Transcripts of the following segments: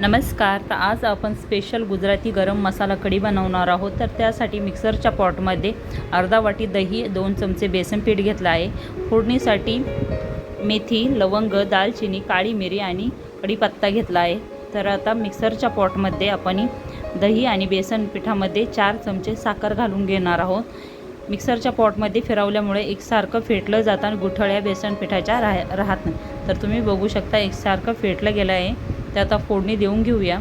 नमस्कार तर आज आपण स्पेशल गुजराती गरम मसाला कढी बनवणार आहोत. तर त्यासाठी मिक्सरच्या पॉटमध्ये अर्धा वाटी दही दोन चमचे बेसन पीठ घेतलं आहे. फोडणीसाठी मेथी लवंग दालचिनी काळी मिरी आणि कढीपत्ता घेतला आहे. तर आता मिक्सरच्या पॉटमध्ये आपण दही आणि बेसन पिठामध्ये चार चमचे साखर घालून घेणार आहोत. मिक्सरच्या पॉटमध्ये फिरवल्यामुळे एकसारखं फेटलं जातं आणि गुठळ्या बेसन पिठाच्या राह राहत नाही. तर तुम्ही बघू शकता एकसारखं फेटलं गेलं आहे. ते आता फोडणी देऊन घेऊया.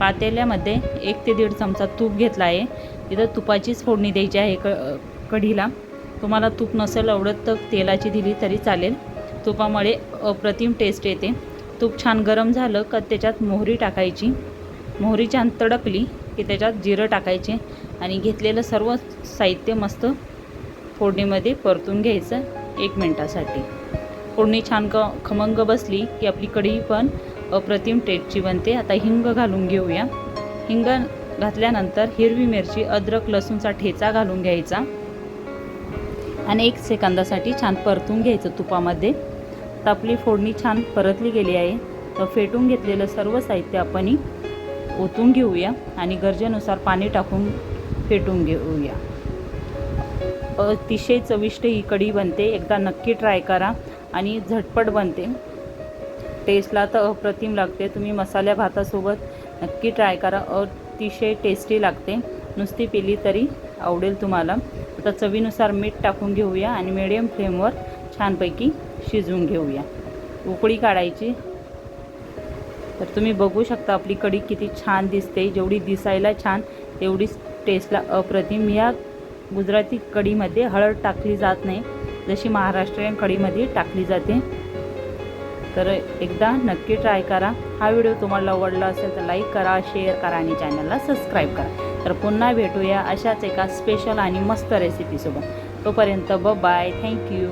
पातेल्यामध्ये एक ते दीड चमचा तूप घेतला आहे. इथं तुपाचीच फोडणी द्यायची आहे क कढीला तुम्हाला तूप नसेल आवडत तर तेलाची दिली तरी चालेल. तुपामुळे अप्रतिम टेस्ट येते. तूप छान गरम झालं का त्याच्यात मोहरी टाकायची. मोहरी छान तडकली की त्याच्यात जिरं टाकायचे आणि घेतलेलं सर्व साहित्य मस्त फोडणीमध्ये परतून घ्यायचं एक मिनटासाठी. फोडणी छान क खमंग बसली की आपली कढी पण अप्रतिम टेस्टची बनते. आता हिंग घालून घेऊया. हिंग घातल्यानंतर हिरवी मिरची अद्रक लसूणचा ठेचा घालून घ्यायचा. आणि एक सेकंदासाठी छान परतून घ्यायचं तुपामध्ये. तर आपली फोडणी छान परतली गेली आहे. तर फेटून घेतलेलं सर्व साहित्य आपण ओतून घेऊया आणि गरजेनुसार पाणी टाकून फेटून घेऊया. अतिशय चविष्ट ही कढी बनते. एकदा नक्की ट्राय करा आणि झटपट बनते. टेस्टला तर अप्रतिम लागते. तुम्ही मसाल्या भातासोबत नक्की ट्राय करा. अतिशय टेस्टी लागते. नुसती पिली तरी आवडेल तुम्हाला. आता चवीनुसार मीठ टाकून घेऊया आणि मिडियम फ्लेमवर छानपैकी शिजवून घेऊया. उकळी काढायची. तर तुम्ही बघू शकता आपली कढी किती छान दिसते. जेवढी दिसायला छान तेवढीच टेस्टला अप्रतिम. या गुजराती कढीमध्ये हळद टाकली जात नाही. जशी महाराष्ट्रीयन कढीमध्ये टाकली जाते. तर एकदा नक्की ट्राय करा. हा व्हिडिओ तुम्हाला आवडला असेल तर लाईक करा शेअर करा आणि चॅनलला सबस्क्राईब करा. तर पुन्हा भेटूया अशाच एका स्पेशल आणि मस्त रेसिपीसोबत तोपर्यंत ब बाय थँक्यू